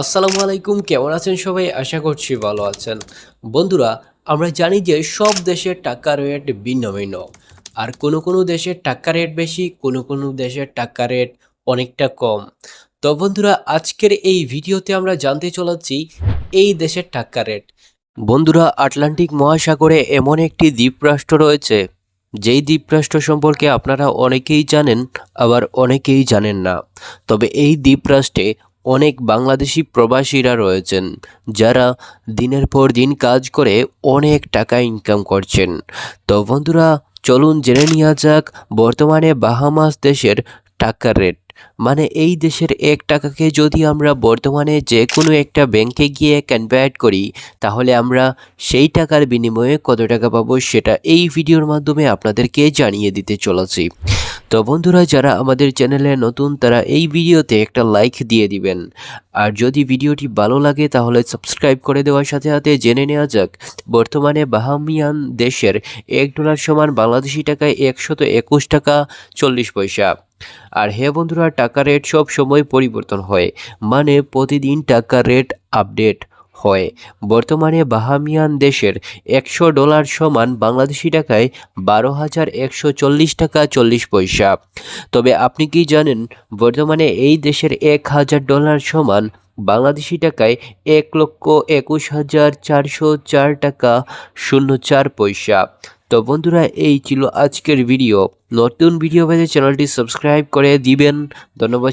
আসসালামু আলাইকুম, কেমন আছেন সবাই? আশা করছি ভালো আছেন। বন্ধুরা, আমরা জানি যে সব দেশের টাকা রেট ভিন্ন ভিন্ন আর কোনো কোনো দেশের টাকা রেট বেশি, কোনো কোনো দেশের টাকা রেট অনেকটা কম। তো বন্ধুরা, আজকের এই ভিডিওতে আমরা জানতে চলেছি এই দেশের টাকা রেট। বন্ধুরা, আটলান্টিক মহাসাগরে এমন একটি দ্বীপরাষ্ট্র রয়েছে, যেই দ্বীপরাষ্ট্র সম্পর্কে আপনারা অনেকেই জানেন, আবার অনেকেই জানেন না। তবে এই দ্বীপরাষ্ট্রে অনেক বাংলাদেশি প্রবাসীরা রয়েছেন, যারা দিনের পর দিন কাজ করে অনেক টাকা ইনকাম করছেন। তো বন্ধুরা, চলুন জেনে নেওয়া যাক বর্তমানে বাহামাস দেশের টাকার রেট মানে এই দেশের এক টাকাকে যদি আমরা বর্তমানে যে কোনো একটা ব্যাংকে গিয়ে কনভার্ট করি, তাহলে আমরা সেই টাকার বিনিময়ে কত টাকা পাবো সেটা এই ভিডিওর মাধ্যমে আপনাদেরকে জানিয়ে দিতে চলেছি। তো বন্ধুরা, যারা আমাদের চ্যানেলে নতুন, তারা এই ভিডিওতে একটা লাইক দিয়ে দিবেন। আর যদি ভিডিওটি ভালো লাগে, তাহলে সাবস্ক্রাইব করে দেওয়ার সাথে সাথে জেনে নেওয়া যাক, বর্তমানে বাহামিয়ান দেশের এক ডলার সমান বাংলাদেশি টাকায় একশত একুশ টাকা চল্লিশ পয়সা। আর হ্যাঁ বন্ধুরা, টাকা রেট সব সময় পরিবর্তন হয় মানে প্রতিদিন টাকা রেট আপডেট হয়। বর্তমানে বাহামিয়ান দেশের একশো ডলার সমান বাংলাদেশি টাকায় বারো হাজার একশো চল্লিশ টাকা চল্লিশ পয়সা। তবে আপনি কি জানেন, বর্তমানে এই দেশের এক হাজার ডলার সমান বাংলাদেশি টাকায় এক লক্ষ একুশ হাজার চারশো চার টাকা শূন্য চার পয়সা। তো বন্ধুরা, এই ছিল আজকের ভিডিও। নতুন ভিডিও পেতে চ্যানেলটি সাবস্ক্রাইব করে দিবেন। ধন্যবাদ